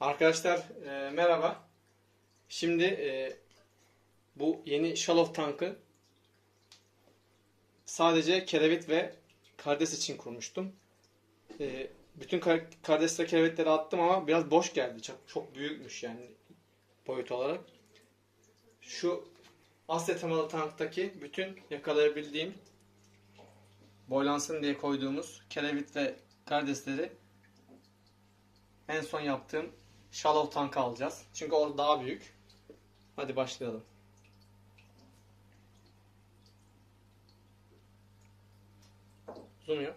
Arkadaşlar e, merhaba. Şimdi e, bu yeni Shallow tankı sadece kerevit ve kardes için kurmuştum. E, bütün kar- kardes ve kerevetleri attım ama biraz boş geldi. Çok, çok büyükmüş yani boyut olarak. Şu Asya tanktaki bütün yakalayabildiğim boylansın diye koyduğumuz kerevit ve kardesleri en son yaptığım shallow tank alacağız. Çünkü o daha büyük. Hadi başlayalım. Zoom yap.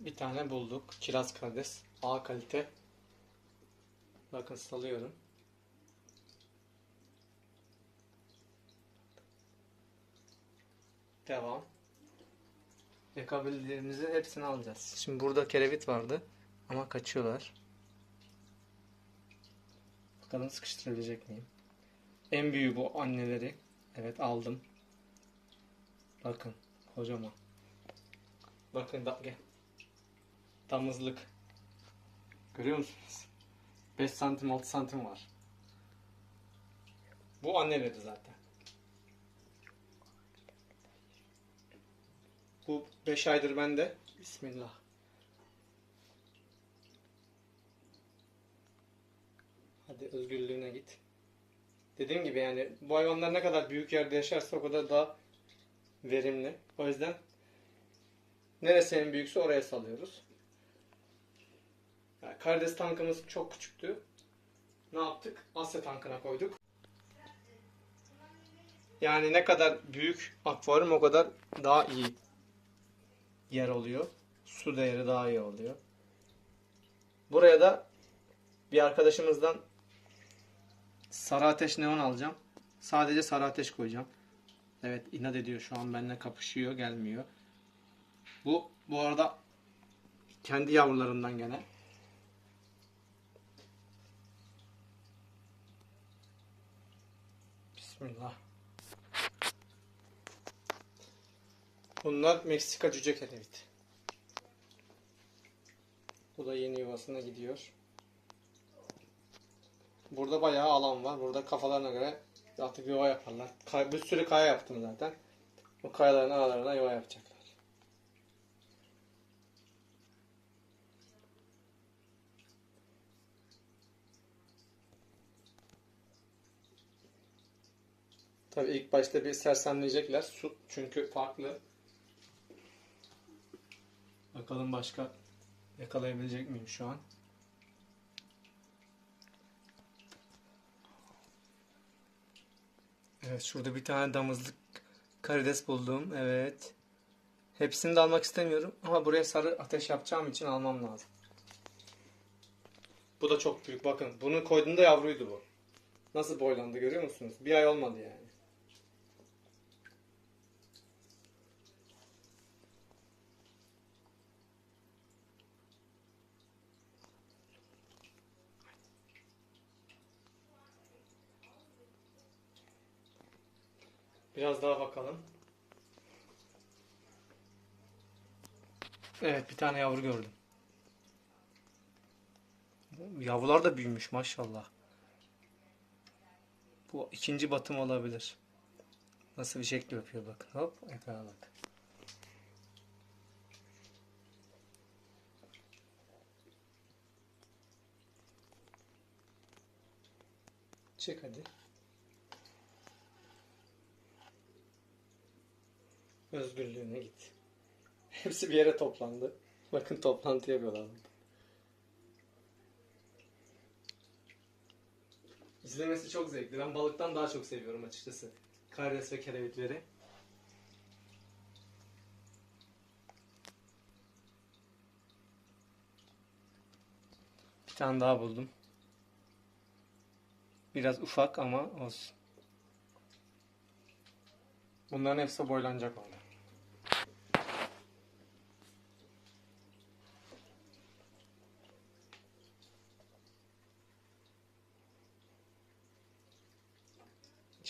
Bir tane bulduk. Kiraz kardes. A kalite. Bakın salıyorum. Devam. Yakabildiğimizin hepsini alacağız. Şimdi burada kerevit vardı ama kaçıyorlar. Bakalım sıkıştırabilecek miyim? En büyüğü bu anneleri. Evet aldım. Bakın kocaman. Bakın da gel. Damızlık. Görüyor musunuz? 5 santim 6 santim var. Bu anneleri zaten. Bu 5 aydır bende. Bismillah. Hadi özgürlüğüne git. Dediğim gibi yani bu hayvanlar ne kadar büyük yerde yaşarsa o kadar daha verimli. O yüzden neresi en büyükse oraya salıyoruz. Yani Kardes tankımız çok küçüktü. Ne yaptık? Asya tankına koyduk. Yani ne kadar büyük akvaryum o kadar daha iyi yer oluyor. Su değeri daha iyi oluyor. Buraya da bir arkadaşımızdan sarı ateş neon alacağım. Sadece sarı ateş koyacağım. Evet inat ediyor şu an benimle kapışıyor gelmiyor. Bu bu arada kendi yavrularından gene. Bismillah. Bunlar Meksika cüce kerevit. Bu da yeni yuvasına gidiyor. Burada bayağı alan var. Burada kafalarına göre artık yuva yaparlar. Bir sürü kaya yaptım zaten. Bu kayaların aralarına yuva yapacaklar. Tabii ilk başta bir sersemleyecekler. Su çünkü farklı. Bakalım başka yakalayabilecek miyim şu an? Evet şurada bir tane damızlık karides buldum. Evet. Hepsini de almak istemiyorum ama buraya sarı ateş yapacağım için almam lazım. Bu da çok büyük. Bakın bunu koyduğumda yavruydu bu. Nasıl boylandı görüyor musunuz? Bir ay olmadı yani. Biraz daha bakalım. Evet bir tane yavru gördüm. Yavrular da büyümüş maşallah. Bu ikinci batım olabilir. Nasıl bir şekli yapıyor bak. Hop ekrana bak. Çek hadi. Özgürlüğüne git. Hepsi bir yere toplandı. Bakın toplantı yapıyorlar. İzlemesi çok zevkli. Ben balıktan daha çok seviyorum açıkçası. Karides ve kerevitleri. Bir tane daha buldum. Biraz ufak ama olsun. Bunların hepsi boylanacak orada.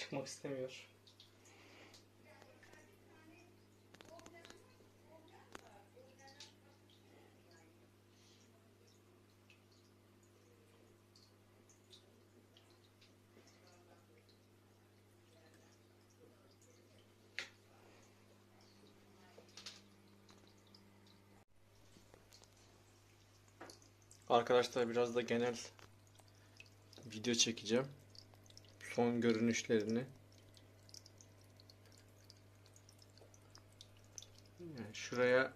çıkmak istemiyor. Arkadaşlar biraz da genel video çekeceğim. Son görünüşlerini. Yani şuraya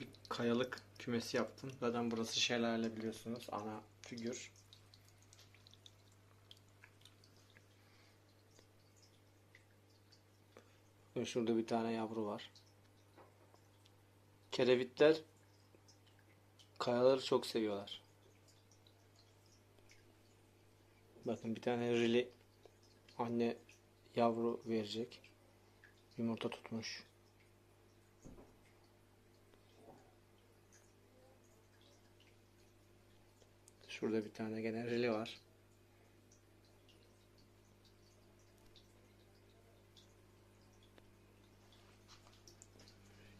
bir kayalık kümesi yaptım. Zaten burası şelale biliyorsunuz. Ana figür. Ve şurada bir tane yavru var. Kerevitler kayaları çok seviyorlar. Bakın bir tane rili anne yavru verecek. Yumurta tutmuş. Şurada bir tane gene rili var.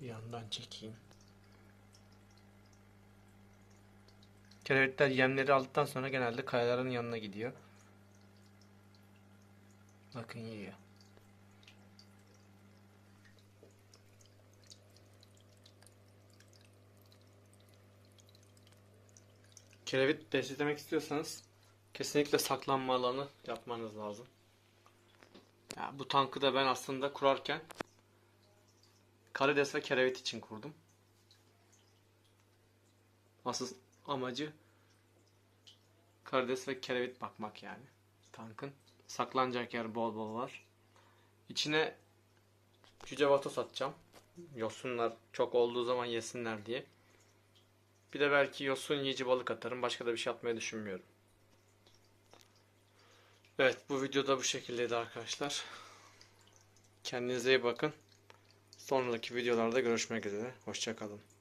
Yandan çekeyim. Kelebekler yemleri aldıktan sonra genelde kayaların yanına gidiyor. Bakın yiyor. Kelebek beslemek istiyorsanız kesinlikle saklanma alanı yapmanız lazım. Ya bu tankı da ben aslında kurarken karides ve kerevit için kurdum. Asıl amacı karides ve kerevit bakmak yani. Tankın saklanacak yer bol bol var. İçine cüce vatos atacağım. Yosunlar çok olduğu zaman yesinler diye. Bir de belki yosun yiyici balık atarım. Başka da bir şey atmayı düşünmüyorum. Evet bu videoda bu şekildeydi arkadaşlar. Kendinize iyi bakın. Sonraki videolarda görüşmek üzere. Hoşçakalın.